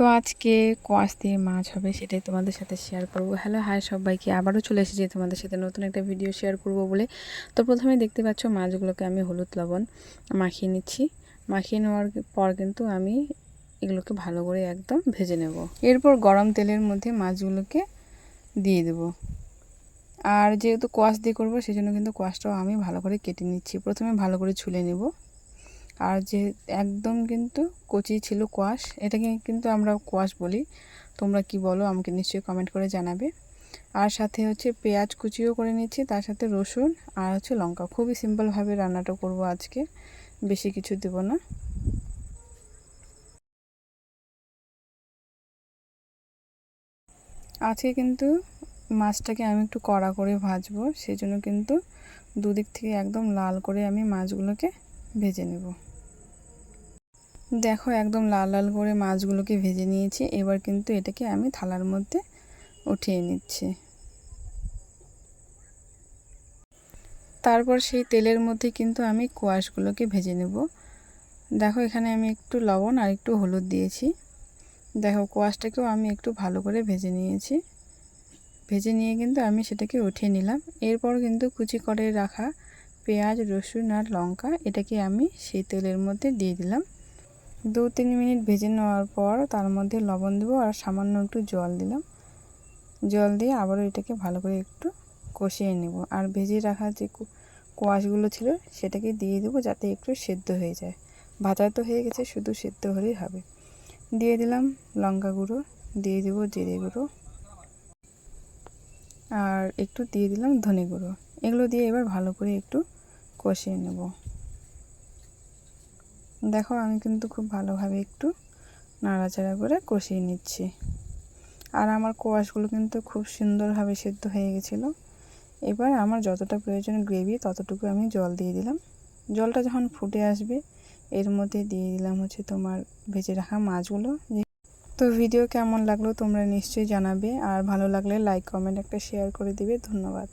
তো আজকে কোয়াশ দিয়ে মাছ হবে সেটাই তোমাদের সাথে শেয়ার করব। হ্যালো হাই সবাইকে। আবারও চলে এসেছি তোমাদের সাথে নতুন একটা ভিডিও শেয়ার করব বলে। তো প্রথমে দেখতে পাচ্ছ মাছগুলোকে আমি হলুদ লবণ মাখিয়ে নিচ্ছি। মাখিয়ে নেওয়ার পর কিন্তু আমি এগুলোকে ভালো করে একদম ভেজে নেব। এরপর গরম তেলের মধ্যে মাছগুলোকে দিয়ে দেব। আর যেহেতু কোয়াশ দিয়ে করব সেই জন্য কিন্তু কোয়াশটাও আমি ভালো করে কেটে নিচ্ছি। প্রথমে ভালো করে ছুলে নেব। আর যে একদম কিন্তু কচি ছিল কোয়াশ, এটাকে কিন্তু আমরা কোয়াশ বলি। তোমরা কি বলো আমাকে নিশ্চয়ই কমেন্ট করে জানাবে। আর সাথে হচ্ছে পেঁয়াজ কুচিও করে নিচ্ছি তার সাথে রসুন আর হচ্ছে লঙ্কা। খুবই সিম্পলভাবে রান্নাটা করব আজকে, বেশি কিছু দেব না। আজকে কিন্তু মাছটাকে আমি একটু কড়া করে ভাজবো সেই জন্য কিন্তু দুদিক থেকে একদম লাল করে আমি মাছগুলোকে ভেজে নেব। দেখো, একদম লাল লাল করে মাছগুলোকে ভেজে নিয়েছি। এবার কিন্তু এটাকে আমি থালার মধ্যে উঠিয়ে নিচ্ছি। তারপর সেই তেলের মধ্যে কিন্তু আমি কোয়াশগুলোকে ভেজে নেব। দেখো, এখানে আমি একটু লবণ আর একটু হলুদ দিয়েছি। দেখো, কোয়াশটাকেও আমি একটু ভালো করে ভেজে নিয়েছি। ভেজে নিয়ে কিন্তু আমি সেটাকে উঠিয়ে নিলাম। এরপর কিন্তু কুচি করে রাখা পেঁয়াজ, রসুন আর লঙ্কা, এটাকে আমি সেই তেলের মধ্যে দিয়ে দিলাম। দু তিন মিনিট ভেজে নেওয়ার পর তার মধ্যে লবণ দেবো আর সামান্য একটু জল দিলাম। জল দিয়ে আবারও এটাকে ভালো করে একটু কষিয়ে নেব। আর ভেজে রাখা যে কোয়াশগুলো ছিল সেটাকে দিয়ে দেবো যাতে একটু সেদ্ধ হয়ে যায়। ভাজা তো হয়ে গেছে, শুধু সেদ্ধ হলেই হবে। দিয়ে দিলাম লঙ্কা গুঁড়ো, দিয়ে দেবো জিরে গুঁড়ো। আর একটু দিয়ে দিলাম ধনে গুঁড়ো। এগুলো দিয়ে এবার ভালো করে একটু কষিয়ে নেব। দেখো আমি কিন্তু খুব ভালোভাবে একটু নাড়াচাড়া করে কষিয়ে নিচ্ছি। আর আমার কোয়াশগুলো কিন্তু খুব সুন্দরভাবে সেদ্ধ হয়ে গেছিল। এবার আমার যতটা প্রয়োজন গ্রেভি, ততটুকু আমি জল দিয়ে দিলাম। জলটা যখন ফুটে আসবে, এর মধ্যে দিয়ে দিলাম হচ্ছে তোমার ভেজে রাখা মাছগুলো। তো ভিডিও কেমন লাগল তোমরা নিশ্চয়ই জানাবে। আর ভালো লাগলে লাইক কমেন্ট একটা শেয়ার করে দিবে। ধন্যবাদ।